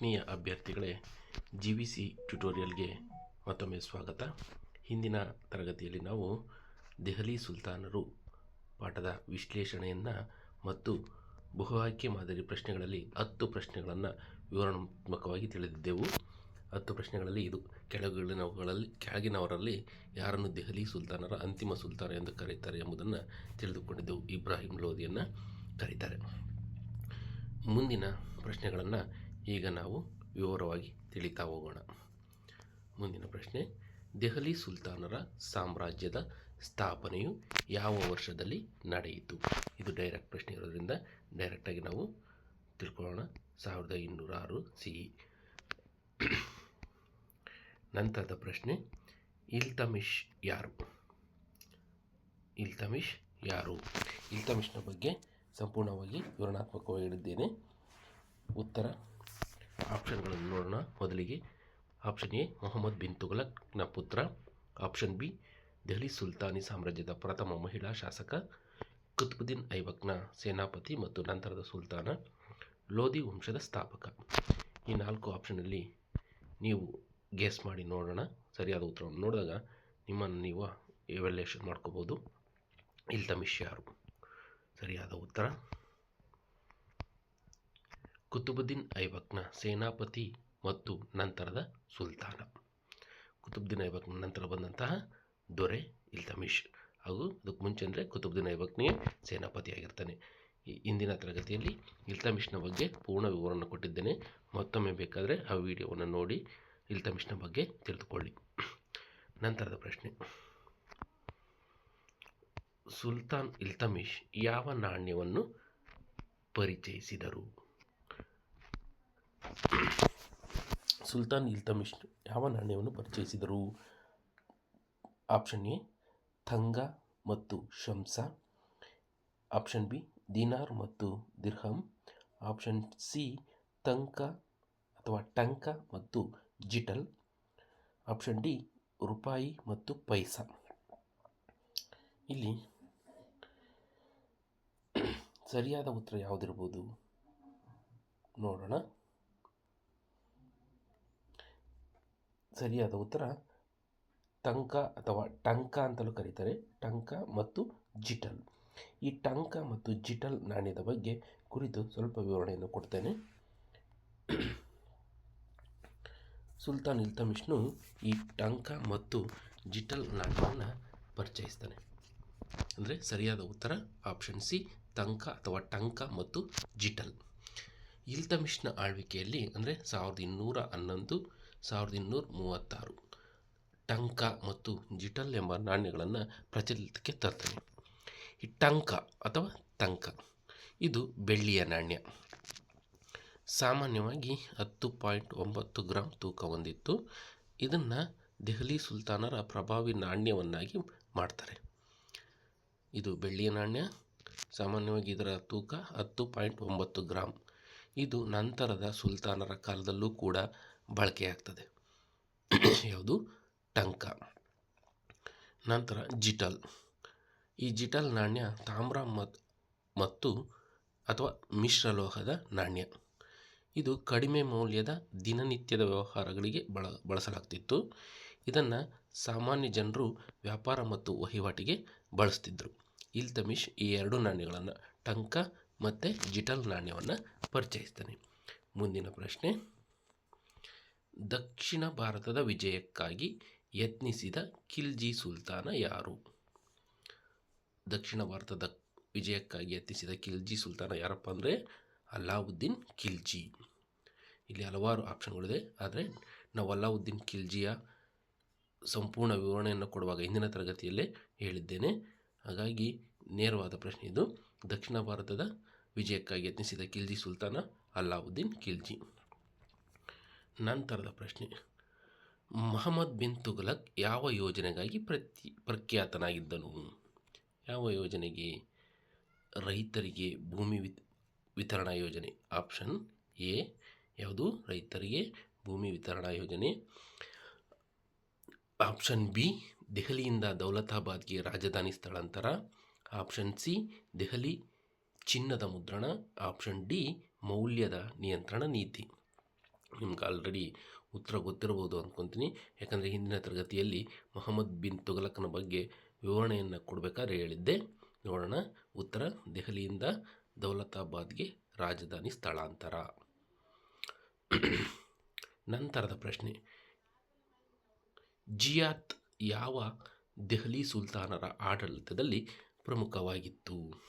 ಆತ್ಮೀಯ ಅಭ್ಯರ್ಥಿಗಳೇ G V C ಟ್ಯುಟೋರಿಯಲ್ಗೆ ಮತ್ತೊಮ್ಮೆ ಸ್ವಾಗತ. ಹಿಂದಿನ ತರಗತಿಯಲ್ಲಿ ನಾವು ದೆಹಲಿ ಸುಲ್ತಾನರು ಪಾಠದ ವಿಶ್ಲೇಷಣೆಯನ್ನು ಮತ್ತು ಬಹು ಆಯ್ಕೆ ಮಾದರಿ ಪ್ರಶ್ನೆಗಳಲ್ಲಿ ಹತ್ತು ಪ್ರಶ್ನೆಗಳನ್ನು ವಿವರಣಾತ್ಮಕವಾಗಿ ತಿಳಿದಿದ್ದೆವು. ಹತ್ತು ಪ್ರಶ್ನೆಗಳಲ್ಲಿ ಇದು ಕೆಳಗಿನವುಗಳಲ್ಲಿ, ಕೆಳಗಿನವರಲ್ಲಿ ಯಾರನ್ನು ದೆಹಲಿ ಸುಲ್ತಾನರ ಅಂತಿಮ ಸುಲ್ತಾನ ಎಂದು ಕರೀತಾರೆ ಎಂಬುದನ್ನು ತಿಳಿದುಕೊಂಡಿದ್ದೆವು ಇಬ್ರಾಹಿಂ ಲೋಧಿಯನ್ನು ಕರೀತಾರೆ. ಮುಂದಿನ ಪ್ರಶ್ನೆಗಳನ್ನು ಈಗ ನಾವು ವಿವರವಾಗಿ ತಿಳಿತಾ ಹೋಗೋಣ. ಮುಂದಿನ ಪ್ರಶ್ನೆ, ದೆಹಲಿ ಸುಲ್ತಾನರ ಸಾಮ್ರಾಜ್ಯದ ಸ್ಥಾಪನೆಯು ಯಾವ ವರ್ಷದಲ್ಲಿ ನಡೆಯಿತು? ಇದು ಡೈರೆಕ್ಟ್ ಪ್ರಶ್ನೆ ಇರೋದ್ರಿಂದ ಡೈರೆಕ್ಟಾಗಿ ನಾವು ತಿಳ್ಕೊಳ್ಳೋಣ. ಸಾವಿರದ ಇನ್ನೂರ ಆರು ಸಿ. ನಂತರದ ಪ್ರಶ್ನೆ, ಇಲ್ತಮಿಷ್ ಯಾರು? ಇಲ್ತಮಿಷ್ ಯಾರು? ಇಲ್ತಮಿಷ್ನ ಬಗ್ಗೆ ಸಂಪೂರ್ಣವಾಗಿ ವಿವರಣಾತ್ಮಕವಾಗಿ ಹೇಳಿದ್ದೇನೆ. ಉತ್ತರ ಆಪ್ಷನ್ಗಳನ್ನು ನೋಡೋಣ. ಮೊದಲಿಗೆ ಆಪ್ಷನ್ ಎ, ಮೊಹಮ್ಮದ್ ಬಿನ್ ತುಗಲಕ್ನ ಪುತ್ರ. ಆಪ್ಷನ್ ಬಿ, ದೆಹಲಿ ಸುಲ್ತಾನಿ ಸಾಮ್ರಾಜ್ಯದ ಪ್ರಥಮ ಮಹಿಳಾ ಶಾಸಕ ಕುತುಬುದ್ದೀನ್ ಐಬಕ್ನ ಸೇನಾಪತಿ ಮತ್ತು ನಂತರದ ಸುಲ್ತಾನ ಲೋಧಿ ವಂಶದ ಸ್ಥಾಪಕ. ಈ ನಾಲ್ಕು ಆಪ್ಷನಲ್ಲಿ ನೀವು ಗೆಸ್ ಮಾಡಿ ನೋಡೋಣ. ಸರಿಯಾದ ಉತ್ತರವನ್ನು ನೋಡಿದಾಗ ನಿಮ್ಮನ್ನು ನೀವು ಎವ್ಯಾಲ್ಯೂಯೇಷನ್ ಮಾಡ್ಕೋಬೋದು. ಇಲ್ತಮಿಷ್ ಯಾರು? ಸರಿಯಾದ ಉತ್ತರ. ಕುತುಬುದ್ದೀನ್ ಐಬಕ್ನ ಸೇನಾಪತಿ ಮತ್ತು ನಂತರದ ಸುಲ್ತಾನ. ಕುತುಬುದ್ದೀನ್ ಐಬಕ್ನ ನಂತರ ಬಂದಂತಹ ದೊರೆ ಇಲ್ತಮಿಷ್. ಹಾಗೂ ಅದಕ್ಕೆ ಮುಂಚೆ ಅಂದರೆ ಕುತುಬುದ್ದೀನ್ ಐಬಕ್ನೇ ಸೇನಾಪತಿಯಾಗಿರ್ತಾನೆ ಇಂದಿನ ತರಗತಿಯಲ್ಲಿ ಇಲ್ತಮಿಷ್ನ ಬಗ್ಗೆ ಪೂರ್ಣ ವಿವರವನ್ನು ಕೊಟ್ಟಿದ್ದೇನೆ. ಮತ್ತೊಮ್ಮೆ ಬೇಕಾದರೆ ಆ ವಿಡಿಯೋವನ್ನು ನೋಡಿ ಇಲ್ತಮಿಷ್ನ ಬಗ್ಗೆ ತಿಳಿದುಕೊಳ್ಳಿ. ನಂತರದ ಪ್ರಶ್ನೆ. ಸುಲ್ತಾನ್ ಇಲ್ತಮಿಷ್ ಯಾವ ನಾಣ್ಯವನ್ನು ಪರಿಚಯಿಸಿದರು? ಸುಲ್ತಾನ್ ಇಲ್ತಮಿಷ್ ಯಾವ ನಾಣ್ಯವನ್ನು ಪರಿಚಯಿಸಿದರು? ಆಪ್ಷನ್ ಎ, ಥಂಗ ಮತ್ತು ಶಂಸ. ಆಪ್ಷನ್ ಬಿ, ದಿನಾರ್ ಮತ್ತು ದಿರ್ಹಮ್ ಆಪ್ಷನ್ ಸಿ, ತಂಕ ಅಥವಾ ಟಂಕ ಮತ್ತು ಜಿಟಲ್. ಆಪ್ಷನ್ ಡಿ, ರೂಪಾಯಿ ಮತ್ತು ಪೈಸಾ. ಇಲ್ಲಿ ಸರಿಯಾದ ಉತ್ತರ ಯಾವುದಿರ್ಬೋದು? ನೋಡೋಣ. ಸರಿಯಾದ ಉತ್ತರ ಟಂಕ ಅಥವಾ ಟಂಕ ಅಂತಲೂ ಕರೀತಾರೆ. ಟಂಕ ಮತ್ತು ಜಿಟಲ್. ಈ ಟಂಕ ಮತ್ತು ಜಿಟಲ್ ನಾಣ್ಯದ ಬಗ್ಗೆ ಕುರಿತು ಸ್ವಲ್ಪ ವಿವರಣೆಯನ್ನು ಕೊಡ್ತೇನೆ. ಸುಲ್ತಾನ್ ಇಲ್ತಮಿಷ್ನು ಈ ಟಂಕ ಮತ್ತು ಜಿಟಲ್ ನಾಣ್ಯವನ್ನು ಪರಿಚಯಿಸ್ತಾನೆ. ಅಂದರೆ ಸರಿಯಾದ ಉತ್ತರ ಆಪ್ಷನ್ ಸಿ ತಂಕ ಅಥವಾ ಟಂಕ ಮತ್ತು ಜಿಟಲ್. ಇಲ್ತಮಿಷ್ನ ಆಳ್ವಿಕೆಯಲ್ಲಿ ಅಂದರೆ ಸಾವಿರದ ಇನ್ನೂರ ಹನ್ನೊಂದು ಸಾವಿರದ ಇನ್ನೂರ ಮೂವತ್ತಾರು. ಟಂಕ ಮತ್ತು ಜಿಟಲ್ ಎಂಬ ನಾಣ್ಯಗಳನ್ನು ಪ್ರಚಲಿತಕ್ಕೆ ತರ್ತಾನೆ. ಈ ಟಂಕ ಅಥವಾ ತಂಕ, ಇದು ಬೆಳ್ಳಿಯ ನಾಣ್ಯ. ಸಾಮಾನ್ಯವಾಗಿ ಹತ್ತು ಪಾಯಿಂಟ್ ಒಂಬತ್ತು ಗ್ರಾಮ್ ತೂಕ ಹೊಂದಿತ್ತು ಇದನ್ನು ದೆಹಲಿ ಸುಲ್ತಾನರ ಪ್ರಭಾವಿ ನಾಣ್ಯವನ್ನಾಗಿ ಮಾಡ್ತಾರೆ. ಇದು ಬೆಳ್ಳಿಯ ನಾಣ್ಯ, ಸಾಮಾನ್ಯವಾಗಿ ಇದರ ತೂಕ ಹತ್ತು ಪಾಯಿಂಟ್ ಒಂಬತ್ತು ಗ್ರಾಮ್ ಇದು ನಂತರದ ಸುಲ್ತಾನರ ಕಾಲದಲ್ಲೂ ಕೂಡ ಬಳಕೆಯಾಗ್ತದೆ ಯಾವುದು? ಟಂಕ. ನಂತರ ಜಿಟಲ್. ಈ ಜಿಟಲ್ ನಾಣ್ಯ ತಾಮ್ರ ಮತ್ತು ಅಥವಾ ಮಿಶ್ರಲೋಹದ ನಾಣ್ಯ. ಇದು ಕಡಿಮೆ ಮೌಲ್ಯದ ದಿನನಿತ್ಯದ ವ್ಯವಹಾರಗಳಿಗೆ ಬಳ, ಬಳಸಲಾಗ್ತಿತ್ತು. ಇದನ್ನು ಸಾಮಾನ್ಯ ಜನರು ವ್ಯಾಪಾರ ಮತ್ತು ವಹಿವಾಟಿಗೆ ಬಳಸ್ತಿದ್ದರು ಇಲ್ತಮಿಶ್ ಈ ಎರಡು ನಾಣ್ಯಗಳನ್ನು ಟಂಕ ಮತ್ತು ಜಿಟಲ್ ನಾಣ್ಯವನ್ನು ಪರಿಚಯಿಸ್ತಾನೆ. ಮುಂದಿನ ಪ್ರಶ್ನೆ. ದಕ್ಷಿಣ ಭಾರತದ ವಿಜಯಕ್ಕಾಗಿ ಯತ್ನಿಸಿದ ಖಿಲ್ಜಿ ಸುಲ್ತಾನ ಯಾರು? ದಕ್ಷಿಣ ಭಾರತದ ವಿಜಯಕ್ಕಾಗಿ ಯತ್ನಿಸಿದ ಖಿಲ್ಜಿ ಸುಲ್ತಾನ ಯಾರಪ್ಪ ಅಂದರೆ? ಅಲ್ಲಾವುದ್ದೀನ್ ಖಿಲ್ಜಿ. ಇಲ್ಲಿ ಹಲವಾರು ಆಪ್ಷನ್ಗಳಿದೆ. ಆದರೆ ನಾವು ಅಲ್ಲಾವುದ್ದೀನ್ ಖಿಲ್ಜಿಯ ಸಂಪೂರ್ಣ ವಿವರಣೆಯನ್ನು ಕೊಡುವಾಗ ಹಿಂದಿನ ತರಗತಿಯಲ್ಲೇ ಹೇಳಿದ್ದೇನೆ. ಹಾಗಾಗಿ ನೇರವಾದ ಪ್ರಶ್ನೆ ಇದು. ದಕ್ಷಿಣ ಭಾರತದ ವಿಜಯಕ್ಕಾಗಿ ಯತ್ನಿಸಿದ ಖಿಲ್ಜಿ ಸುಲ್ತಾನ ಅಲ್ಲಾವುದ್ದೀನ್ ಖಿಲ್ಜಿ. ನಂತರದ ಪ್ರಶ್ನೆ. ಮಹಮ್ಮದ್ ಬಿನ್ ತುಗಲಕ್ ಯಾವ ಯೋಜನೆಗಾಗಿ ಪ್ರತಿ, ಪ್ರಖ್ಯಾತನಾಗಿದ್ದನು? ಯಾವ ಯೋಜನೆಗೆ? ರೈತರಿಗೆ ಭೂಮಿ ವಿತ್, ವಿತರಣಾ ಯೋಜನೆ. ಆಪ್ಷನ್ ಎ, ಯಾವುದು? ರೈತರಿಗೆ ಭೂಮಿ ವಿತರಣಾ ಯೋಜನೆ. ಆಪ್ಷನ್ ಬಿ, ದೆಹಲಿಯಿಂದ ದೌಲತಾಬಾದ್ಗೆ ರಾಜಧಾನಿ ಸ್ಥಳಾಂತರ. ಆಪ್ಷನ್ ಸಿ, ದೆಹಲಿ ಚಿನ್ನದ ಮುದ್ರಣ. ಆಪ್ಷನ್ ಡಿ, ಮೌಲ್ಯದ ನಿಯಂತ್ರಣ ನೀತಿ. ನಿಮ್ಗೆ ಆಲ್ರೆಡಿ ಉತ್ತರ ಗೊತ್ತಿರಬಹುದು ಅಂದ್ಕೊತೀನಿ ಯಾಕಂದರೆ ಹಿಂದಿನ ತರಗತಿಯಲ್ಲಿ ಮೊಹಮ್ಮದ್ ಬಿನ್ ತುಗಲಕ್ನ ಬಗ್ಗೆ ವಿವರಣೆಯನ್ನು ಕೊಡಬೇಕಾದ್ರೆ ಹೇಳಿದ್ದೆ. ನೋಡೋಣ. ಉತ್ತರ, ದೆಹಲಿಯಿಂದ ದೌಲತಾಬಾದ್ಗೆ ರಾಜಧಾನಿ ಸ್ಥಳಾಂತರ. ನಂತರದ ಪ್ರಶ್ನೆ. ಜಿಯಾತ್ ಯಾವ ದೆಹಲಿ ಸುಲ್ತಾನರ ಆಡಳಿತದಲ್ಲಿ ಪ್ರಮುಖವಾಗಿತ್ತು?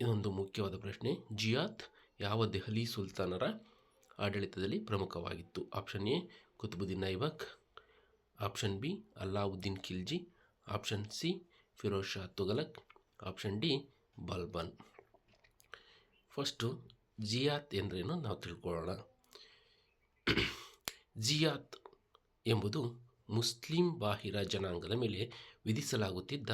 ಇದೊಂದು ಮುಖ್ಯವಾದ ಪ್ರಶ್ನೆ. ಜಿಯಾತ್ ಯಾವ ದೆಹಲಿ ಸುಲ್ತಾನರ ಆಡಳಿತದಲ್ಲಿ ಪ್ರಮುಖವಾಗಿತ್ತು? Option A, Qutubuddin Aibak option B, Alauddin Khilji. Option C, Firoz Shah Tughlaq. Option D, Balban. First ಜಿಯಾತ್ ಎಂದ್ರೇನು ನಾವು ತಿಳ್ಕೊಳ್ಳೋಣ. ಜಿಯಾತ್ ಎಂಬುದು ಮುಸ್ಲಿಂ ಬಾಹಿರ ಜನಾಂಗದ ಮೇಲೆ ವಿಧಿಸಲಾಗುತ್ತಿದ್ದ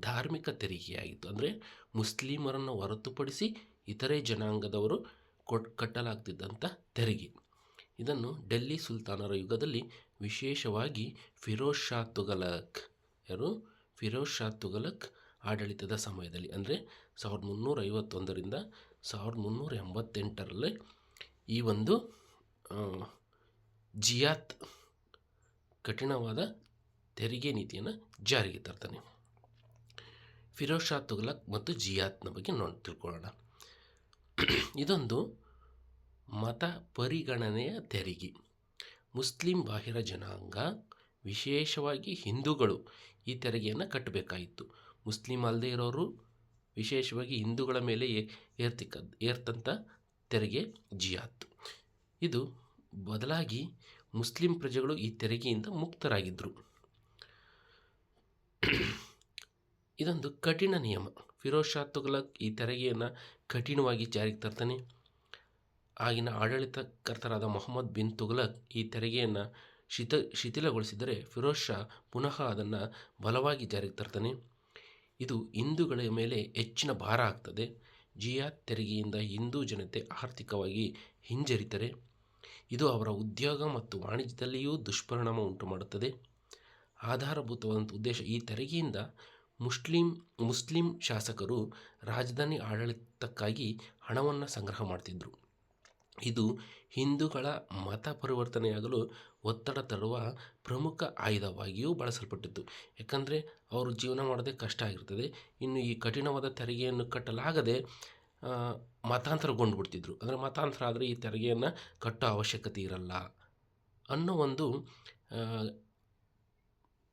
ಧಾರ್ಮಿಕ ತೆರಿಗೆಯಾಗಿತ್ತು. ಅಂದರೆ ಮುಸ್ಲಿಮರನ್ನು ಹೊರತುಪಡಿಸಿ ಇತರೆ ಜನಾಂಗದವರು ಕೊಟ್ ಕಟ್ಟಲಾಗ್ತಿದ್ದಂಥ ತೆರಿಗೆ. ಇದನ್ನು ಡೆಲ್ಲಿ ಸುಲ್ತಾನರ ಯುಗದಲ್ಲಿ ವಿಶೇಷವಾಗಿ ಫಿರೋಜ್ ಶಾ ತುಘಲಕ್ ಯಾರು ಫಿರೋಜ್ ಶಾ ತುಘಲಕ್ ಆಡಳಿತದ ಸಮಯದಲ್ಲಿ, ಅಂದರೆ ಸಾವಿರದ ಮುನ್ನೂರ ಐವತ್ತೊಂದರಿಂದ ಸಾವಿರದ ಮುನ್ನೂರ ಎಂಬತ್ತೆಂಟರಲ್ಲಿ ಈ ಒಂದು ಜಿಯಾತ್ ಕಠಿಣವಾದ ತೆರಿಗೆ ನೀತಿಯನ್ನು ಜಾರಿಗೆ ತರ್ತಾನೆ. ಫಿರೋಜ್ ಶಾ ತುಘಲಕ್ ಮತ್ತು ಜಿಯಾತ್ನ ಬಗ್ಗೆ ನೋಡಿ, ತಿಳ್ಕೊಳ್ಳೋಣ. ಇದೊಂದು ಮತ ಪರಿಗಣನೆಯ ತೆರಿಗೆ. ಮುಸ್ಲಿಂ ಬಾಹಿರ ಜನಾಂಗ, ವಿಶೇಷವಾಗಿ ಹಿಂದೂಗಳು ಈ ತೆರಿಗೆಯನ್ನು ಕಟ್ಟಬೇಕಾಯಿತು. ಮುಸ್ಲಿಂ ಅಲ್ಲದೆ ಇರೋರು ವಿಶೇಷವಾಗಿ ಹಿಂದೂಗಳ ಮೇಲೆ ಏರ್ತಿಕ್ಕ ಏರ್ತಂಥ ತೆರಿಗೆ ಜಿಯಾತ್ ಇದು ಬದಲಾಗಿ ಮುಸ್ಲಿಂ ಪ್ರಜೆಗಳು ಈ ತೆರಿಗೆಯಿಂದ ಮುಕ್ತರಾಗಿದ್ದರು ಇದೊಂದು ಕಠಿಣ ನಿಯಮ. ಫಿರೋಜ್ ಶಾ ತುಘಲಕ್ ಈ ತೆರಿಗೆಯನ್ನು ಕಠಿಣವಾಗಿ ಜಾರಿಗೆ ತರ್ತಾನೆ. ಆಗಿನ ಆಡಳಿತಕರ್ತರಾದ ಮೊಹಮ್ಮದ್ ಬಿನ್ ತುಘಲಕ್ ಈ ತೆರಿಗೆಯನ್ನು ಶಿಥ ಶಿಥಿಲಗೊಳಿಸಿದರೆ ಫಿರೋಜ್ ಶಾ ಪುನಃ ಅದನ್ನು ಬಲವಾಗಿ ಜಾರಿಗೆ ತರ್ತಾನೆ. ಇದು ಹಿಂದೂಗಳ ಮೇಲೆ ಹೆಚ್ಚಿನ ಭಾರ ಆಗ್ತದೆ. ಜಿಯಾದ್ ತೆರಿಗೆಯಿಂದ ಹಿಂದೂ ಜನತೆ ಆರ್ಥಿಕವಾಗಿ ಹಿಂಜರಿತರೆ. ಇದು ಅವರ ಉದ್ಯೋಗ ಮತ್ತು ವಾಣಿಜ್ಯದಲ್ಲಿಯೂ ದುಷ್ಪರಿಣಾಮ ಉಂಟು ಮಾಡುತ್ತದೆ ಆಧಾರಭೂತವಾದಂಥ ಉದ್ದೇಶ ಈ ತೆರಿಗೆಯಿಂದ ಮುಸ್ಲಿಂ ಮುಸ್ಲಿಂ ಶಾಸಕರು ರಾಜಧಾನಿ ಆಡಳಿತಕ್ಕಾಗಿ ಹಣವನ್ನು ಸಂಗ್ರಹ ಮಾಡ್ತಿದ್ದರು ಇದು ಹಿಂದೂಗಳ ಮತ ಪರಿವರ್ತನೆಯಾಗಲು ಒತ್ತಡ ತರುವ ಪ್ರಮುಖ ಆಯುಧವಾಗಿಯೂ ಬಳಸಲ್ಪಟ್ಟಿತ್ತು. ಯಾಕಂದರೆ ಅವರು ಜೀವನ ಮಾಡೋದೇ ಕಷ್ಟ ಆಗಿರ್ತದೆ. ಇನ್ನು ಈ ಕಠಿಣವಾದ ತೆರಿಗೆಯನ್ನು ಕಟ್ಟಲಾಗದೆ ಮತಾಂತರಗೊಂಡ್ಬಿಡ್ತಿದ್ರು ಮತಾಂತರಗೊಂಡು ಬಿಡ್ತಿದ್ರು ಅಂದರೆ ಮತಾಂತರ ಆದರೆ ಈ ತೆರಿಗೆಯನ್ನು ಕಟ್ಟೋ ಅವಶ್ಯಕತೆ ಇರಲ್ಲ ಅನ್ನೋ ಒಂದು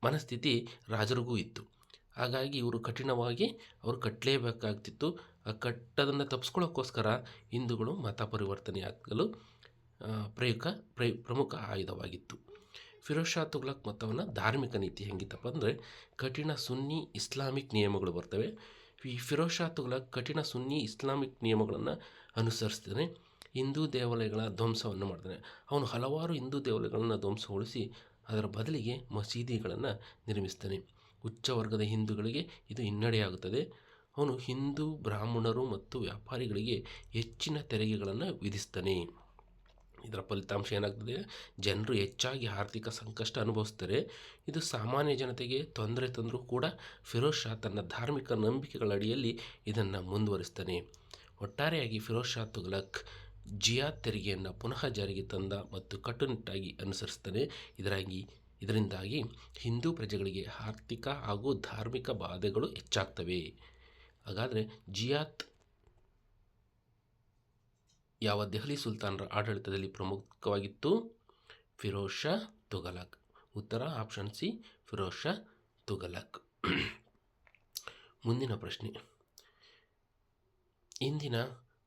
ಮನಸ್ಥಿತಿ ರಾಜರಿಗೂ ಇತ್ತು. ಹಾಗಾಗಿ ಇವರು ಕಠಿಣವಾಗಿ ಅವರು ಕಟ್ಟಲೇಬೇಕಾಗ್ತಿತ್ತು ಆ ಕಟ್ಟದನ್ನು ತಪ್ಪಿಸ್ಕೊಳ್ಳೋಕ್ಕೋಸ್ಕರ ಹಿಂದೂಗಳು ಮತ ಪರಿವರ್ತನೆಯಾಗಲು ಆಗಲು ಪ್ರಯುಕ್ತ ಪ್ರಯ, ಪ್ರಮುಖ ಆಯುಧವಾಗಿತ್ತು. ಫಿರೋಜ್ ಶಾ ತುಗ್ಲಕ್ ಮತವನ್ನು ಧಾರ್ಮಿಕ ನೀತಿ ಹೆಂಗಿತ್ತಪ್ಪ ಅಂದರೆ ಕಠಿಣ ಸುನ್ನಿ ಇಸ್ಲಾಮಿಕ್ ನಿಯಮಗಳು ಬರ್ತವೆ. ಈ ಫಿರೋಜ್ ಶಾ ತುಗ್ಲಕ್ ಕಠಿಣ ಸುನ್ನಿ ಇಸ್ಲಾಮಿಕ್ ನಿಯಮಗಳನ್ನು ಅನುಸರಿಸ್ತಾನೆ ಹಿಂದೂ ದೇವಾಲಯಗಳ ಧ್ವಂಸವನ್ನು ಮಾಡ್ತಾನೆ. ಅವನು ಹಲವಾರು ಹಿಂದೂ ದೇವಾಲಯಗಳನ್ನು ಧ್ವಂಸಗೊಳಿಸಿ ಅದರ ಬದಲಿಗೆ ಮಸೀದಿಗಳನ್ನು ನಿರ್ಮಿಸ್ತಾನೆ. ಉಚ್ಚ ವರ್ಗದ ಹಿಂದೂಗಳಿಗೆ ಇದು ಹಿನ್ನಡೆಯಾಗುತ್ತದೆ. ಅವನು ಹಿಂದೂ, ಬ್ರಾಹ್ಮಣರು ಮತ್ತು ವ್ಯಾಪಾರಿಗಳಿಗೆ ಹೆಚ್ಚಿನ ತೆರಿಗೆಗಳನ್ನು ವಿಧಿಸ್ತಾನೆ. ಇದರ ಫಲಿತಾಂಶ ಏನಾಗ್ತದೆ? ಜನರು ಹೆಚ್ಚಾಗಿ ಆರ್ಥಿಕ ಸಂಕಷ್ಟ ಅನುಭವಿಸ್ತಾರೆ. ಇದು ಸಾಮಾನ್ಯ ಜನತೆಗೆ ತೊಂದರೆ ತಂದರೂ ಕೂಡ ಫಿರೋಜ್ ಶಾ ತನ್ನ ಧಾರ್ಮಿಕ ನಂಬಿಕೆಗಳ ಅಡಿಯಲ್ಲಿ ಇದನ್ನು ಮುಂದುವರಿಸ್ತಾನೆ. ಒಟ್ಟಾರೆಯಾಗಿ ಫಿರೋಜ್ ಶಾ ತುಘಲಕ್ ಜಿಯಾ ತೆರಿಗೆಯನ್ನು ಪುನಃ ಜಾರಿಗೆ ತಂದ ಮತ್ತು ಕಟ್ಟುನಿಟ್ಟಾಗಿ ಅನುಸರಿಸ್ತಾನೆ. ಇದರಾಗಿ ಇದರಿಂದಾಗಿ ಹಿಂದೂ ಪ್ರಜೆಗಳಿಗೆ ಆರ್ಥಿಕ ಹಾಗೂ ಧಾರ್ಮಿಕ ಬಾಧೆಗಳು ಹೆಚ್ಚಾಗ್ತವೆ. ಹಾಗಾದರೆ ಜಿಯಾತ್ ಯಾವ ದೆಹಲಿ ಸುಲ್ತಾನರ ಆಡಳಿತದಲ್ಲಿ ಪ್ರಮುಖವಾಗಿತ್ತು? ಫಿರೋಜ್ ಶಾ ಉತ್ತರ ಆಪ್ಷನ್ ಸಿ, ಫಿರೋಜ್ ಶಾ ತುಘಲಕ್. ಮುಂದಿನ ಪ್ರಶ್ನೆ. ಇಂದಿನ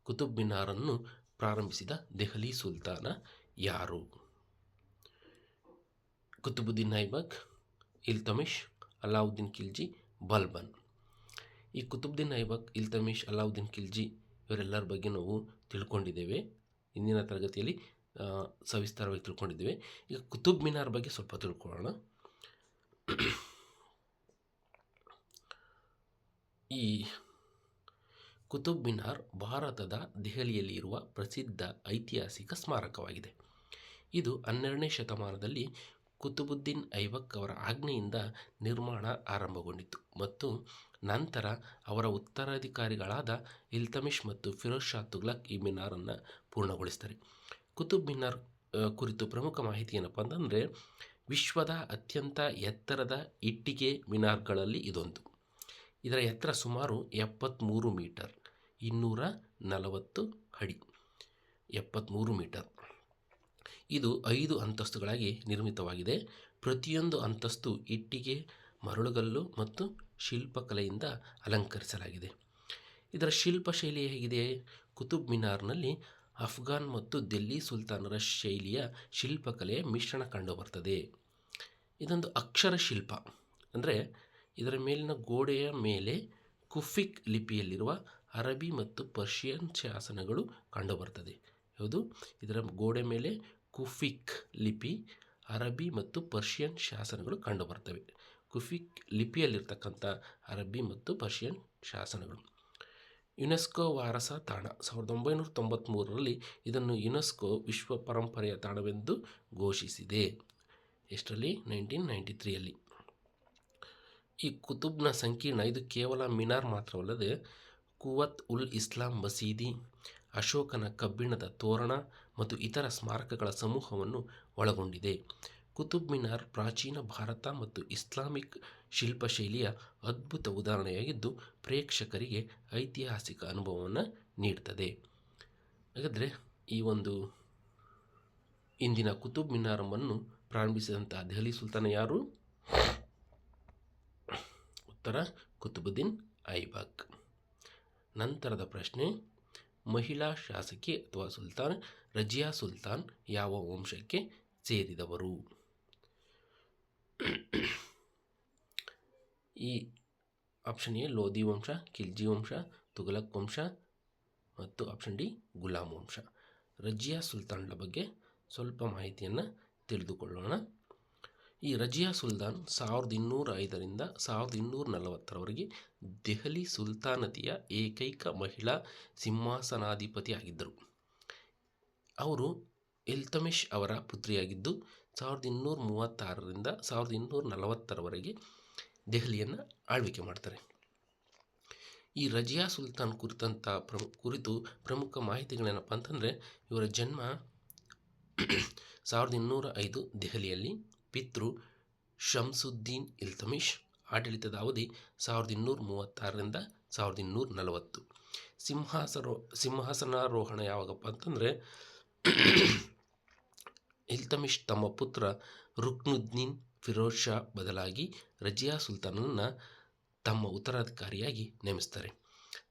ಕುತುಬ್ ಮಿನಾರನ್ನು ಪ್ರಾರಂಭಿಸಿದ ದೆಹಲಿ ಸುಲ್ತಾನ ಯಾರು? ಕುತುಬುದ್ದೀನ್ ಐಬಕ್ ಇಲ್ತಮಿಷ್ ಅಲಾವುದ್ದೀನ್ ಖಿಲ್ಜಿ, ಬಲ್ಬನ್. ಈ ಕುತುಬ್ದೀನ್ ಐಬಕ್ ಇಲ್ತಮಿಷ್ ಅಲಾವುದ್ದೀನ್ ಖಿಲ್ಜಿ ಇವರೆಲ್ಲರ ಬಗ್ಗೆ ನಾವು ತಿಳ್ಕೊಂಡಿದ್ದೇವೆ. ಇಂದಿನ ತರಗತಿಯಲ್ಲಿ ಸವಿಸ್ತಾರವಾಗಿ ತಿಳ್ಕೊಂಡಿದ್ದೇವೆ. ಈಗ ಕುತುಬ್ ಮಿನಾರ್ ಬಗ್ಗೆ ಸ್ವಲ್ಪ ತಿಳ್ಕೊಳ್ಳೋಣ. ಈ ಕುತುಬ್ ಮಿನಾರ್ ಭಾರತದ ದೆಹಲಿಯಲ್ಲಿ ಇರುವ ಪ್ರಸಿದ್ಧ ಐತಿಹಾಸಿಕ ಸ್ಮಾರಕವಾಗಿದೆ. ಇದು ಹನ್ನೆರಡನೇ ಶತಮಾನದಲ್ಲಿ ಕುತುಬುದ್ದೀನ್ ಐಬಕ್ ಅವರ ಆಜ್ಞೆಯಿಂದ ನಿರ್ಮಾಣ ಆರಂಭಗೊಂಡಿತು ಮತ್ತು ನಂತರ ಅವರ ಉತ್ತರಾಧಿಕಾರಿಗಳಾದ ಇಲ್ತಮಿಷ್ ಮತ್ತು ಫಿರೋಜ್ ಶಾ ತುಗ್ಲಕ್ ಈ ಮಿನಾರನ್ನು ಪೂರ್ಣಗೊಳಿಸ್ತಾರೆ ಕುತುಬ್ ಮಿನಾರ್ ಕುರಿತು ಪ್ರಮುಖ ಮಾಹಿತಿ ಏನಪ್ಪ ಅಂತಂದರೆ ವಿಶ್ವದ ಅತ್ಯಂತ ಎತ್ತರದ ಇಟ್ಟಿಗೆ ಮಿನಾರ್ಗಳಲ್ಲಿ ಇದೊಂದು. ಇದರ ಎತ್ತರ ಸುಮಾರು ಎಪ್ಪತ್ತ್ಮೂರು ಮೀಟರ್, ಇನ್ನೂರ ನಲವತ್ತು ಅಡಿ. ಎಪ್ಪತ್ತ್ಮೂರು ಮೀಟರ್. ಇದು ಐದು ಅಂತಸ್ತುಗಳಾಗಿ ನಿರ್ಮಿತವಾಗಿದೆ. ಪ್ರತಿಯೊಂದು ಅಂತಸ್ತು ಇಟ್ಟಿಗೆ, ಮರಳುಗಲ್ಲು ಮತ್ತು ಶಿಲ್ಪಕಲೆಯಿಂದ ಅಲಂಕರಿಸಲಾಗಿದೆ. ಇದರ ಶಿಲ್ಪ ಶೈಲಿ ಹೇಗಿದೆ? ಕುತುಬ್ ಮಿನಾರ್ನಲ್ಲಿ ಅಫ್ಘಾನ್ ಮತ್ತು ದೆಲ್ಲಿ ಸುಲ್ತಾನರ ಶೈಲಿಯ ಶಿಲ್ಪಕಲೆಯ ಮಿಶ್ರಣ ಕಂಡುಬರ್ತದೆ. ಇದೊಂದು ಅಕ್ಷರ ಶಿಲ್ಪ. ಅಂದರೆ ಇದರ ಮೇಲಿನ ಗೋಡೆಯ ಮೇಲೆ ಕುಫಿಕ್ ಲಿಪಿಯಲ್ಲಿರುವ ಅರಬಿ ಮತ್ತು ಪರ್ಷಿಯನ್ ಶಾಸನಗಳು ಕಂಡುಬರ್ತದೆ. ಯಾವುದು ಇದರ ಗೋಡೆ ಮೇಲೆ ಕುಫಿಕ್ ಲಿಪಿ ಅರಬಿ ಮತ್ತು ಪರ್ಷಿಯನ್ ಶಾಸನಗಳು ಕಂಡುಬರ್ತವೆ ಕುಫಿಕ್ ಲಿಪಿಯಲ್ಲಿರ್ತಕ್ಕಂಥ ಅರಬ್ಬಿ ಮತ್ತು ಪರ್ಷಿಯನ್ ಶಾಸನಗಳು. ಯುನೆಸ್ಕೋ ವಾರಸ ತಾಣ. ಸಾವಿರದ ಒಂಬೈನೂರ ತೊಂಬತ್ತ್ಮೂರರಲ್ಲಿ ಇದನ್ನು ಯುನೆಸ್ಕೋ ವಿಶ್ವ ಪರಂಪರೆಯ ತಾಣವೆಂದು ಘೋಷಿಸಿದೆ. ಎಷ್ಟರಲ್ಲಿ? ನೈನ್ಟೀನ್ ನೈಂಟಿ ತ್ರೀಯಲ್ಲಿ. ಈ ಕುತುಬ್ನ ಸಂಕೀರ್ಣ, ಇದು ಕೇವಲ ಮಿನಾರ್ ಮಾತ್ರವಲ್ಲದೆ ಕುವತ್ ಉಲ್ ಇಸ್ಲಾಂ ಮಸೀದಿ ಅಶೋಕನ ಕಬ್ಬಿಣದ ತೋರಣ ಮತ್ತು ಇತರ ಸ್ಮಾರಕಗಳ ಸಮೂಹವನ್ನು ಒಳಗೊಂಡಿದೆ. ಕುತುಬ್ ಮಿನಾರ್ ಪ್ರಾಚೀನ ಭಾರತ ಮತ್ತು ಇಸ್ಲಾಮಿಕ್ ಶಿಲ್ಪಶೈಲಿಯ ಅದ್ಭುತ ಉದಾಹರಣೆಯಾಗಿದ್ದು, ಪ್ರೇಕ್ಷಕರಿಗೆ ಐತಿಹಾಸಿಕ ಅನುಭವವನ್ನು ನೀಡ್ತದೆ. ಹಾಗಾದರೆ ಈ ಒಂದು ಇಂದಿನ ಕುತುಬ್ ಮಿನಾರವನ್ನು ಪ್ರಾರಂಭಿಸಿದಂಥ ದೆಹಲಿ ಸುಲ್ತಾನ ಯಾರು? ಉತ್ತರ ಕುತುಬುದ್ದೀನ್ ಐಬಾಕ್. ನಂತರದ ಪ್ರಶ್ನೆ ಮಹಿಳಾ ಶಾಸಕಿ ಅಥವಾ ಸುಲ್ತಾನ್, ರಜಿಯಾ ಸುಲ್ತಾನ್ ಯಾವ ವಂಶಕ್ಕೆ ಸೇರಿದವರು? ಈ ಆಪ್ಷನ್ ಎ, ಲೋಧಿ ವಂಶ, ಖಿಲ್ಜಿ ವಂಶ, ತುಘಲಕ್ ವಂಶ ಮತ್ತು ಆಪ್ಷನ್ ಡಿ, ಗುಲಾಮ್ ವಂಶ. ರಜಿಯಾ ಸುಲ್ತಾನ್ಳ ಬಗ್ಗೆ ಸ್ವಲ್ಪ ಮಾಹಿತಿಯನ್ನು ತಿಳಿದುಕೊಳ್ಳೋಣ. ಈ ರಜಿಯಾ ಸುಲ್ತಾನ್ ಸಾವಿರದ ಇನ್ನೂರ ಐದರಿಂದ ಸಾವಿರದ ಇನ್ನೂರ ನಲವತ್ತರವರೆಗೆ ದೆಹಲಿ ಸುಲ್ತಾನತಿಯ ಏಕೈಕ ಮಹಿಳಾ ಸಿಂಹಾಸನಾಧಿಪತಿ ಆಗಿದ್ದರು ಅವರು ಇಲ್ತಮಿಷ್ ಅವರ ಪುತ್ರಿಯಾಗಿದ್ದು, ಸಾವಿರದ ಇನ್ನೂರ ಮೂವತ್ತಾರರಿಂದ ಸಾವಿರದ ಇನ್ನೂರ ನಲವತ್ತರವರೆಗೆ ದೆಹಲಿಯನ್ನು ಆಳ್ವಿಕೆ ಮಾಡ್ತಾರೆ. ಈ ರಜಿಯಾ ಸುಲ್ತಾನ್ ಕುರಿತಂಥ ಪ್ರಮು, ಕುರಿತು ಪ್ರಮುಖ ಮಾಹಿತಿಗಳೇನಪ್ಪ ಅಂತಂದರೆ, ಇವರ ಜನ್ಮ ಸಾವಿರದ ಇನ್ನೂರ ಐದು ದೆಹಲಿಯಲ್ಲಿ ಪಿತೃ ಶಂಸುದ್ದೀನ್ ಇಲ್ತಮಿಷ್, ಆಡಳಿತದ ಅವಧಿ ಸಾವಿರದ ಇನ್ನೂರ ಮೂವತ್ತಾರರಿಂದ ಸಾವಿರದ ಇನ್ನೂರ ನಲವತ್ತು. ಸಿಂಹಾಸರೋ, ಸಿಂಹಾಸನಾರೋಹಣ ಯಾವಾಗಪ್ಪ ಅಂತಂದರೆ ಇಲ್ತಮಿಷ್ ತಮ್ಮ ಪುತ್ರ ರುಕ್ನುದ್ದೀನ್ ಫಿರೋಜ್ ಶಾ ಬದಲಾಗಿ ರಜಿಯಾ ಸುಲ್ತಾನನ್ನು ತಮ್ಮ ಉತ್ತರಾಧಿಕಾರಿಯಾಗಿ ನೇಮಿಸ್ತಾರೆ.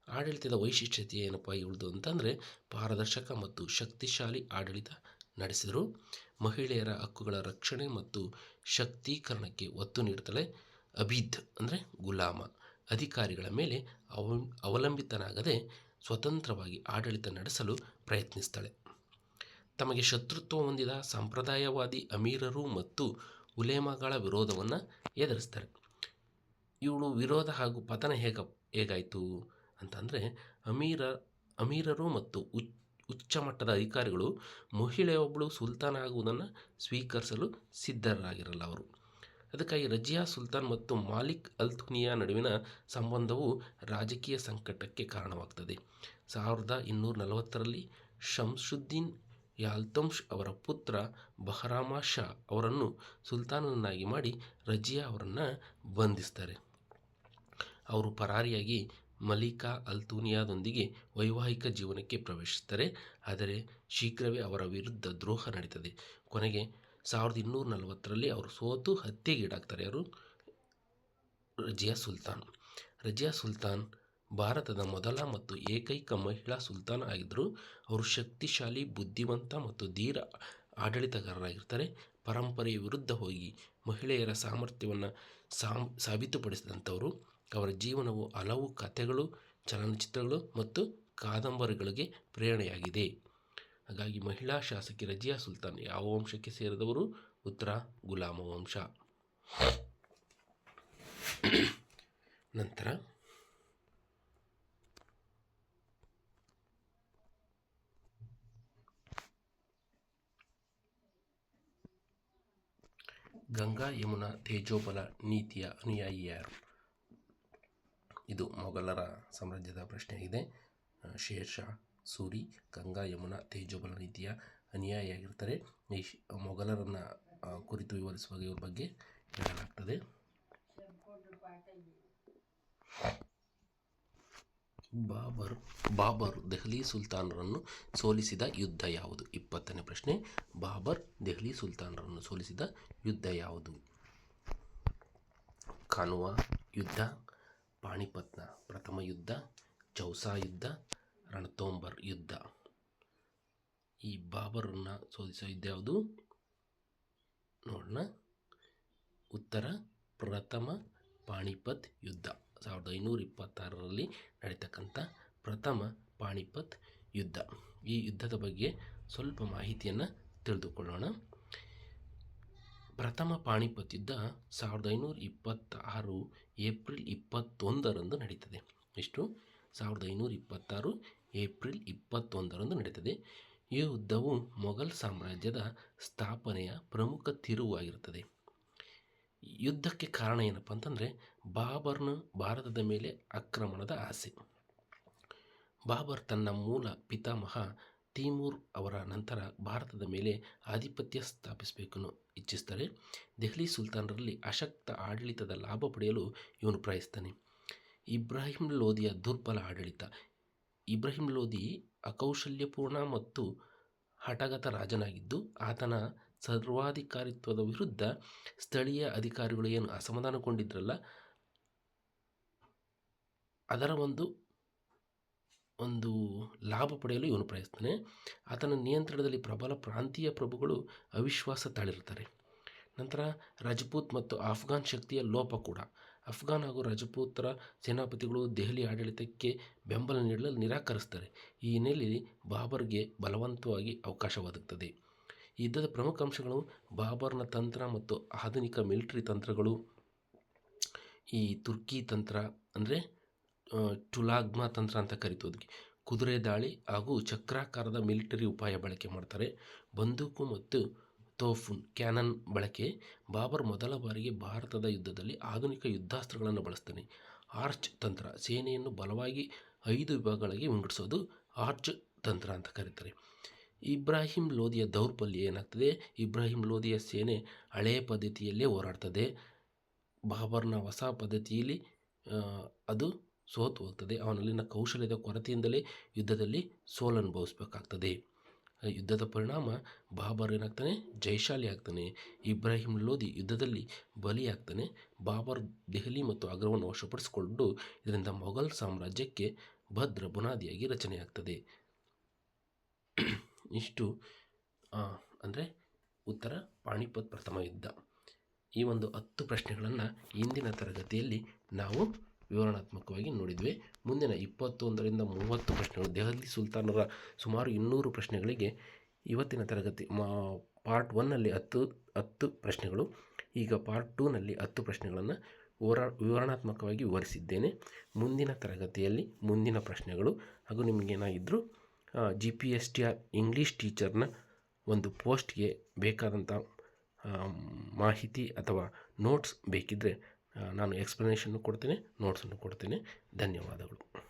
ಆಡಳಿತದ ವೈಶಿಷ್ಟ್ಯತೆ ಏನಪ್ಪ ಇವಳದು ಅಂತಂದರೆ ಪಾರದರ್ಶಕ ಮತ್ತು ಶಕ್ತಿಶಾಲಿ ಆಡಳಿತ ನಡೆಸಿದರು. ಮಹಿಳೆಯರ ಹಕ್ಕುಗಳ ರಕ್ಷಣೆ ಮತ್ತು ಶಕ್ತೀಕರಣಕ್ಕೆ ಒತ್ತು ನೀಡುತ್ತಲೇ ಅಬಿದ್ ಅಂದರೆ ಗುಲಾಮ ಅಧಿಕಾರಿಗಳ ಮೇಲೆ ಅವ, ಅವಲಂಬಿತನಾಗದೆ ಸ್ವತಂತ್ರವಾಗಿ ಆಡಳಿತ ನಡೆಸಲು ಪ್ರಯತ್ನಿಸ್ತಾಳೆ. ತಮಗೆ ಶತ್ರುತ್ವ ಹೊಂದಿದ ಸಂಪ್ರದಾಯವಾದಿ ಅಮೀರರು ಮತ್ತು ಉಲೇಮಗಳ ವಿರೋಧವನ್ನು ಎದುರಿಸ್ತಾರೆ. ಇವಳು ವಿರೋಧ ಹಾಗೂ ಪತನ ಹೇಗ, ಹೇಗಾಯಿತು ಅಂತಂದರೆ ಅಮೀರ, ಅಮೀರರು ಮತ್ತು ಉಚ್ಚ ಮಟ್ಟದ ಅಧಿಕಾರಿಗಳು ಮಹಿಳೆಯೊಬ್ಬಳು ಸುಲ್ತಾನ ಆಗುವುದನ್ನು ಸ್ವೀಕರಿಸಲು ಸಿದ್ಧರಾಗಿರಲ್ಲ ಅವರು. ಅದಕ್ಕಾಗಿ ರಜಿಯಾ ಸುಲ್ತಾನ್ ಮತ್ತು ಮಾಲಿಕ್ ಅಲ್ತುನಿಯಾ ನಡುವಿನ ಸಂಬಂಧವು ರಾಜಕೀಯ ಸಂಕಟಕ್ಕೆ ಕಾರಣವಾಗ್ತದೆ. ಸಾವಿರದ ಇನ್ನೂರ ನಲವತ್ತರಲ್ಲಿ ಶಂಶುದ್ದೀನ್ ಯಾಲ್ತಂಶ್ ಅವರ ಪುತ್ರ ಬಹರಾಮ ಶಾ ಅವರನ್ನು ಸುಲ್ತಾನನನ್ನಾಗಿ ಮಾಡಿ ರಜಿಯಾ ಅವರನ್ನು ಬಂಧಿಸ್ತಾರೆ. ಅವರು ಪರಾರಿಯಾಗಿ ಮಲಿಕಾ ಅಲ್ತೂನಿಯಾದೊಂದಿಗೆ ವೈವಾಹಿಕ ಜೀವನಕ್ಕೆ ಪ್ರವೇಶಿಸುತ್ತಾರೆ ಆದರೆ ಶೀಘ್ರವೇ ಅವರ ವಿರುದ್ಧ ದ್ರೋಹ ನಡೀತದೆ. ಕೊನೆಗೆ ಸಾವಿರದ ಇನ್ನೂರ ನಲವತ್ತರಲ್ಲಿ ಅವರು ಸೋತು ಹತ್ಯೆಗೀಡಾಗ್ತಾರೆ. ಅವರು ರಜಿಯಾ ಸುಲ್ತಾನ್. ರಜಿಯಾ ಸುಲ್ತಾನ್ ಭಾರತದ ಮೊದಲ ಮತ್ತು ಏಕೈಕ ಮಹಿಳಾ ಸುಲ್ತಾನ್ ಆಗಿದ್ದರು. ಅವರು ಶಕ್ತಿಶಾಲಿ, ಬುದ್ಧಿವಂತ ಮತ್ತು ಧೀರ ಆಡಳಿತಗಾರರಾಗಿರ್ತಾರೆ. ಪರಂಪರೆಯ ವಿರುದ್ಧ ಹೋಗಿ ಮಹಿಳೆಯರ ಸಾಮರ್ಥ್ಯವನ್ನು ಸಾಮ್ ಸಾಬೀತುಪಡಿಸಿದಂಥವರು. ಅವರ ಜೀವನವು ಹಲವು ಕಥೆಗಳು, ಚಲನಚಿತ್ರಗಳು ಮತ್ತು ಕಾದಂಬರಿಗಳಿಗೆ ಪ್ರೇರಣೆಯಾಗಿದೆ. ಹಾಗಾಗಿ ಮಹಿಳಾ ಶಾಸಕಿ ರಜಿಯಾ ಸುಲ್ತಾನ್ ಯಾವ ವಂಶಕ್ಕೆ ಸೇರಿದವರು? ಉತ್ತರ, ಗುಲಾಮ ವಂಶ. ನಂತರ ಗಂಗಾ ಯಮುನಾ ತೇಜೋಬಲ ನೀತಿಯ ಅನುಯಾಯಿ ಯಾರು ಇದು ಮೊಘಲರ ಸಾಮ್ರಾಜ್ಯದ ಪ್ರಶ್ನೆಯಾಗಿದೆ. ಶೇರ್ ಶಾ, ಸೂರಿ, ಗಂಗಾ, ಯಮುನಾ, ತೇಜೋಬಲ ನೀತಿಯ ಅನುಯಾಯಿಯಾಗಿರ್ತಾರೆ ಈ ಮೊಘಲರನ್ನು ಕುರಿತು ವಿವರಿಸುವಾಗ ಇವರ ಬಗ್ಗೆ ಹೇಳಲಾಗ್ತದೆ. ಬಾಬರ್ ಬಾಬರ್ ದೆಹಲಿ ಸುಲ್ತಾನರನ್ನು ಸೋಲಿಸಿದ ಯುದ್ಧ ಯಾವುದು? ಇಪ್ಪತ್ತನೇ ಪ್ರಶ್ನೆ. ಬಾಬರ್ ದೆಹಲಿ ಸುಲ್ತಾನರನ್ನು ಸೋಲಿಸಿದ ಯುದ್ಧ ಯಾವುದು? ಖಾನುವಾ ಯುದ್ಧ ಪಾಣಿಪತ್ನ, ಪ್ರಥಮ ಯುದ್ಧ, ಚೌಸಾ ಯುದ್ಧ, ರಣತೋಂಬರ್ ಯುದ್ಧ. ಈ ಬಾಬರನ್ನು ಸೋಲಿಸೋ ಯುದ್ಧ ಯಾವುದು? ನೋಡೋಣ ಉತ್ತರ, ಪ್ರಥಮ ಪಾಣಿಪತ್ ಯುದ್ಧ. ಸಾವಿರದ ಐನೂರ ಇಪ್ಪತ್ತಾರರಲ್ಲಿ ನಡೀತಕ್ಕಂಥ ಪ್ರಥಮ ಪಾಣಿಪತ್ ಯುದ್ಧ. ಈ ಯುದ್ಧದ ಬಗ್ಗೆ ಸ್ವಲ್ಪ ಮಾಹಿತಿಯನ್ನು ತಿಳಿದುಕೊಳ್ಳೋಣ. ಪ್ರಥಮ ಪಾಣಿಪತ್ ಯುದ್ಧ ಸಾವಿರದ ಐನೂರ ಇಪ್ಪತ್ತಾರು ಏಪ್ರಿಲ್ ಇಪ್ಪತ್ತೊಂದರಂದು ನಡೀತದೆ. ಎಷ್ಟು? ಸಾವಿರದ ಐನೂರ ಇಪ್ಪತ್ತಾರು ಏಪ್ರಿಲ್ ಇಪ್ಪತ್ತೊಂದರಂದು ನಡೀತದೆ. ಈ ಯುದ್ಧವು ಮೊಘಲ್ ಸಾಮ್ರಾಜ್ಯದ ಸ್ಥಾಪನೆಯ ಪ್ರಮುಖ ತಿರುವಾಗಿರುತ್ತದೆ. ಯುದ್ಧಕ್ಕೆ ಕಾರಣ ಏನಪ್ಪ ಅಂತಂದರೆ, ಬಾಬರ್ನ ಭಾರತದ ಮೇಲೆ ಆಕ್ರಮಣದ ಆಸೆ. ಬಾಬರ್ ತನ್ನ ಮೂಲ ಪಿತಾಮಹ ತೀಮೂರ್ ಅವರ ನಂತರ ಭಾರತದ ಮೇಲೆ ಆಧಿಪತ್ಯ ಸ್ಥಾಪಿಸಬೇಕನ್ನು ಇಚ್ಛಿಸ್ತಾರೆ ದೆಹಲಿ ಸುಲ್ತಾನರಲ್ಲಿ ಅಶಕ್ತ ಆಡಳಿತದ ಲಾಭ ಪಡೆಯಲು ಇವನು ಪ್ರಯತ್ನಿಸ್ತಾನೆ. ಇಬ್ರಾಹಿಂ ಲೋಧಿಯ ದುರ್ಬಲ ಆಡಳಿತ. ಇಬ್ರಾಹಿಂ ಲೋಧಿ ಅಕೌಶಲ್ಯಪೂರ್ಣ ಮತ್ತು ಹಠಗತ ರಾಜನಾಗಿದ್ದು, ಆತನ ಸರ್ವಾಧಿಕಾರಿತ್ವದ ವಿರುದ್ಧ ಸ್ಥಳೀಯ ಅಧಿಕಾರಿಗಳು ಏನು ಅಸಮಾಧಾನಗೊಂಡಿದ್ರಲ್ಲ, ಅದರ ಒಂದು ಒಂದು ಲಾಭ ಪಡೆಯಲು ಇವನು ಪ್ರಯತ್ನಿಸ್ತಾನೆ. ಆತನ ನಿಯಂತ್ರಣದಲ್ಲಿ ಪ್ರಬಲ ಪ್ರಾಂತೀಯ ಪ್ರಭುಗಳು ಅವಿಶ್ವಾಸ ತಾಳಿರ್ತಾರೆ ನಂತರ ರಜಪೂತ್ ಮತ್ತು ಆಫ್ಘಾನ್ ಶಕ್ತಿಯ ಲೋಪ ಕೂಡ. ಅಫ್ಘಾನ್ ಹಾಗೂ ರಜಪೂತರ ಸೇನಾಪತಿಗಳು ದೆಹಲಿ ಆಡಳಿತಕ್ಕೆ ಬೆಂಬಲ ನೀಡಲು ನಿರಾಕರಿಸ್ತಾರೆ ಈ ಹಿನ್ನೆಲೆಯಲ್ಲಿ ಬಾಬರ್ಗೆ ಬಲವಂತವಾಗಿ ಅವಕಾಶ ಒದಗುತ್ತದೆ. ಯುದ್ಧದ ಪ್ರಮುಖ ಅಂಶಗಳು ಬಾಬರ್ನ ತಂತ್ರ ಮತ್ತು ಆಧುನಿಕ ಮಿಲಿಟರಿ ತಂತ್ರಗಳು. ಈ ತುರ್ಕಿ ತಂತ್ರ ಅಂದರೆ ಟುಲಾಗ್ಮಾ ತಂತ್ರ ಅಂತ ಕರಿತು ಅದಕ್ಕೆ ಕುದುರೆ ದಾಳಿ ಹಾಗೂ ಚಕ್ರಾಕಾರದ ಮಿಲಿಟರಿ ಉಪಾಯ ಬಳಕೆ ಮಾಡ್ತಾರೆ. ಬಂದೂಕು ಮತ್ತು ತೋಫುನ್ ಕ್ಯಾನನ್ ಬಳಕೆ ಬಾಬರ್ ಮೊದಲ ಬಾರಿಗೆ ಭಾರತದ ಯುದ್ಧದಲ್ಲಿ ಆಧುನಿಕ ಯುದ್ಧಾಸ್ತ್ರಗಳನ್ನು ಬಳಸ್ತಾನೆ. ಆರ್ಚ್ ತಂತ್ರ ಸೇನೆಯನ್ನು ಬಲವಾಗಿ ಐದು ವಿಭಾಗಗಳಿಗೆ ವಿಂಗಡಿಸೋದು ಆರ್ಚ್ ತಂತ್ರ ಅಂತ ಕರೀತಾರೆ. ಇಬ್ರಾಹಿಂ ಲೋಧಿಯ ದೌರ್ಬಲ್ಯ ಏನಾಗ್ತದೆ? ಇಬ್ರಾಹಿಂ ಲೋಧಿಯ ಸೇನೆ ಹಳೆಯ ಪದ್ಧತಿಯಲ್ಲೇ ಹೋರಾಡ್ತದೆ. ಬಾಬರ್ನ ಹೊಸ ಪದ್ಧತಿಯಲ್ಲಿ ಅದು ಸೋತು ಹೋಗ್ತದೆ. ಅವನಲ್ಲಿನ ಕೌಶಲ್ಯದ ಕೊರತೆಯಿಂದಲೇ ಯುದ್ಧದಲ್ಲಿ ಸೋಲನುಭವಿಸಬೇಕಾಗ್ತದೆ ಯುದ್ಧದ ಪರಿಣಾಮ ಬಾಬರ್ ಏನಾಗ್ತಾನೆ? ಜಯಶಾಲಿ ಆಗ್ತಾನೆ. ಇಬ್ರಾಹಿಂ ಲೋದಿ ಯುದ್ಧದಲ್ಲಿ ಬಲಿಯಾಗ್ತಾನೆ. ಬಾಬರ್ ದೆಹಲಿ ಮತ್ತು ಅಗ್ರವನ್ನು ವಶಪಡಿಸಿಕೊಂಡು ಇದರಿಂದ ಮೊಘಲ್ ಸಾಮ್ರಾಜ್ಯಕ್ಕೆ ಭದ್ರ ಬುನಾದಿಯಾಗಿ ರಚನೆಯಾಗ್ತದೆ. ಇಷ್ಟು ಅಂದರೆ ಉತ್ತರ ಪಾಣಿಪತ್ ಪ್ರಥಮ ಯುದ್ಧ. ಈ ಒಂದು ಹತ್ತು ಪ್ರಶ್ನೆಗಳನ್ನು ಇಂದಿನ ತರಗತಿಯಲ್ಲಿ ನಾವು ವಿವರಣಾತ್ಮಕವಾಗಿ ನೋಡಿದ್ವಿ. ಮುಂದಿನ ಇಪ್ಪತ್ತೊಂದರಿಂದ ಮೂವತ್ತು ಪ್ರಶ್ನೆಗಳು. ದೆಹಲಿ ಸುಲ್ತಾನರ ಸುಮಾರು ಇನ್ನೂರು ಪ್ರಶ್ನೆಗಳಿಗೆ ಇವತ್ತಿನ ತರಗತಿ ಮಾ, ಪಾರ್ಟ್ ಒನ್ನಲ್ಲಿ ಹತ್ತು ಹತ್ತು ಪ್ರಶ್ನೆಗಳು. ಈಗ ಪಾರ್ಟ್ ಟೂನಲ್ಲಿ ಹತ್ತು ಪ್ರಶ್ನೆಗಳನ್ನು ವಿವರ ವಿವರಣಾತ್ಮಕವಾಗಿ ವಿವರಿಸಿದ್ದೇನೆ. ಮುಂದಿನ ತರಗತಿಯಲ್ಲಿ ಮುಂದಿನ ಪ್ರಶ್ನೆಗಳು ಹಾಗೂ ನಿಮಗೇನಾಗಿದ್ದರೂ G P S T R English ಟೀಚರ್ನ ಒಂದು ಪೋಸ್ಟ್ಗೆ ಬೇಕಾದಂಥ ಮಾಹಿತಿ ಅಥವಾ ನೋಟ್ಸ್ ಬೇಕಿದ್ದರೆ ನಾನು ಎಕ್ಸ್ಪ್ಲನೇಷನ್ನು ಕೊಡ್ತೀನಿ ನೋಟ್ಸನ್ನು ಕೊಡ್ತೀನಿ. ಧನ್ಯವಾದಗಳು.